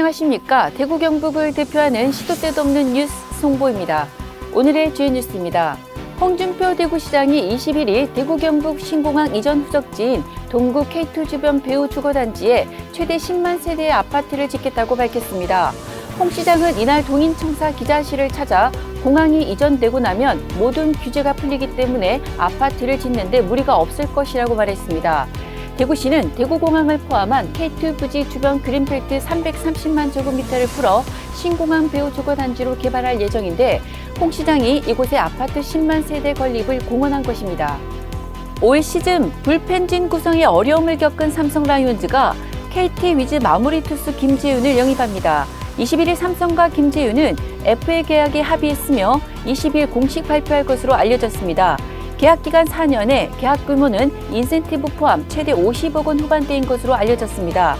안녕하십니까. 대구 경북을 대표하는 시도 때도 없는 뉴스 송보입니다. 오늘의 주요 뉴스입니다. 홍준표 대구시장이 21일 대구 경북 신공항 이전 후적지인 동구 K2 주변 배우 주거단지에 최대 10만 세대의 아파트를 짓겠다고 밝혔습니다. 홍 시장은 이날 동인청사 기자실을 찾아 공항이 이전되고 나면 모든 규제가 풀리기 때문에 아파트를 짓는데 무리가 없을 것이라고 말했습니다. 대구시는 대구공항을 포함한 K2 부지 주변 그린벨트 330만 제곱미터를 풀어 신공항 배우 주거단지로 개발할 예정인데 홍 시장이 이곳에 아파트 10만 세대 건립을 공언한 것입니다. 올 시즌 불펜진 구성에 어려움을 겪은 삼성 라이온즈가 KT 위즈 마무리 투수 김재윤을 영입합니다. 21일 삼성과 김재윤은 FA 계약에 합의했으며 20일 공식 발표할 것으로 알려졌습니다. 계약 기간 4년에 계약 규모는 인센티브 포함 최대 50억 원 후반대인 것으로 알려졌습니다.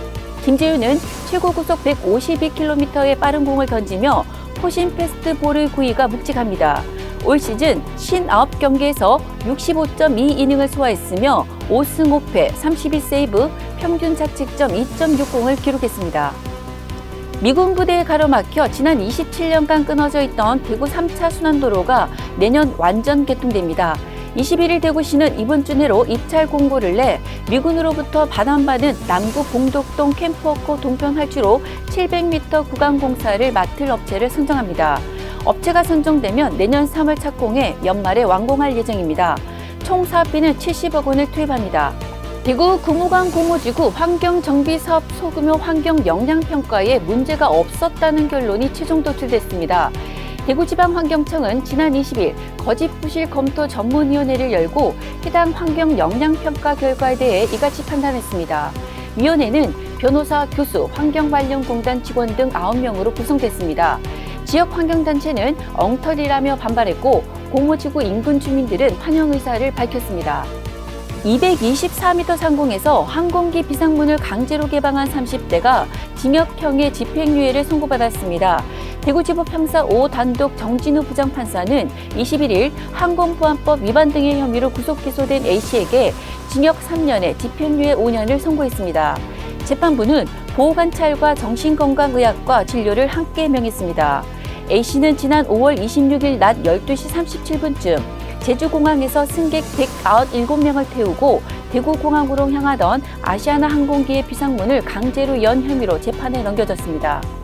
김재윤은 최고 구속 152km의 빠른 공을 던지며 포신 패스트 볼의 구위가 묵직합니다. 올 시즌 59경기에서 65.2 이닝을 소화했으며 5승 5패 32세이브 평균 자책점 2.60을 기록했습니다. 미군 부대에 가로막혀 지난 27년간 끊어져 있던 대구 3차 순환도로가 내년 완전 개통됩니다. 21일 대구시는 이번 주 내로 입찰 공고를 내 미군으로부터 반환받은 남구 봉독동 캠프워커 동편 활주로 700m 구간 공사를 맡을 업체를 선정합니다. 업체가 선정되면 내년 3월 착공해 연말에 완공할 예정입니다. 총 사업비는 70억 원을 투입합니다. 대구 구무강 고무지구 환경정비사업 소규모 환경 영향평가에 문제가 없었다는 결론이 최종 도출됐습니다. 대구지방환경청은 지난 20일 거짓부실 검토 전문위원회를 열고 해당 환경 영향평가 결과에 대해 이같이 판단했습니다. 위원회는 변호사, 교수, 환경관련공단 직원 등 9명으로 구성됐습니다. 지역 환경단체는 엉터리라며 반발했고 고무지구 인근 주민들은 환영 의사를 밝혔습니다. 224m 상공에서 항공기 비상문을 강제로 개방한 30대가 징역형의 집행유예를 선고받았습니다. 대구지법 형사 5 단독 정진우 부장판사는 21일 항공보안법 위반 등의 혐의로 구속 기소된 A씨에게 징역 3년에 집행유예 5년을 선고했습니다. 재판부는 보호관찰과 정신건강의학과 진료를 함께 명했습니다. A씨는 지난 5월 26일 낮 12시 37분쯤 제주공항에서 승객 197명을 태우고 대구공항으로 향하던 아시아나 항공기의 비상문을 강제로 연 혐의로 재판에 넘겨졌습니다.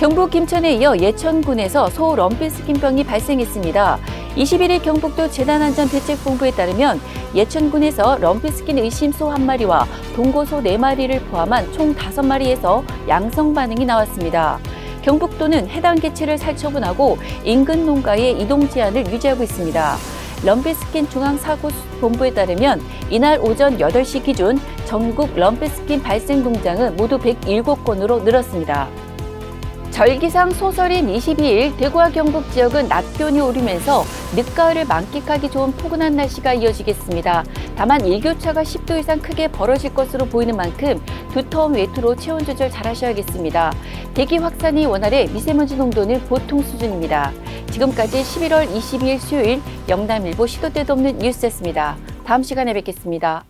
경북 김천에 이어 예천군에서 소 럼피스킨병이 발생했습니다. 21일 경북도 재난안전대책본부에 따르면 예천군에서 럼피스킨 의심소 한 마리와 동고소 네 마리를 포함한 총 다섯 마리에서 양성 반응이 나왔습니다. 경북도는 해당 개체를 살처분하고 인근 농가에 이동 제한을 유지하고 있습니다. 럼피스킨 중앙사고본부에 따르면 이날 오전 8시 기준 전국 럼피스킨 발생 농장은 모두 107건으로 늘었습니다. 절기상 소설인 22일 대구와 경북 지역은 낮 기온이 오르면서 늦가을을 만끽하기 좋은 포근한 날씨가 이어지겠습니다. 다만 일교차가 10도 이상 크게 벌어질 것으로 보이는 만큼 두터운 외투로 체온 조절 잘 하셔야겠습니다. 대기 확산이 원활해 미세먼지 농도는 보통 수준입니다. 지금까지 11월 22일 수요일 영남일보 시도 때도 없는 뉴스였습니다. 다음 시간에 뵙겠습니다.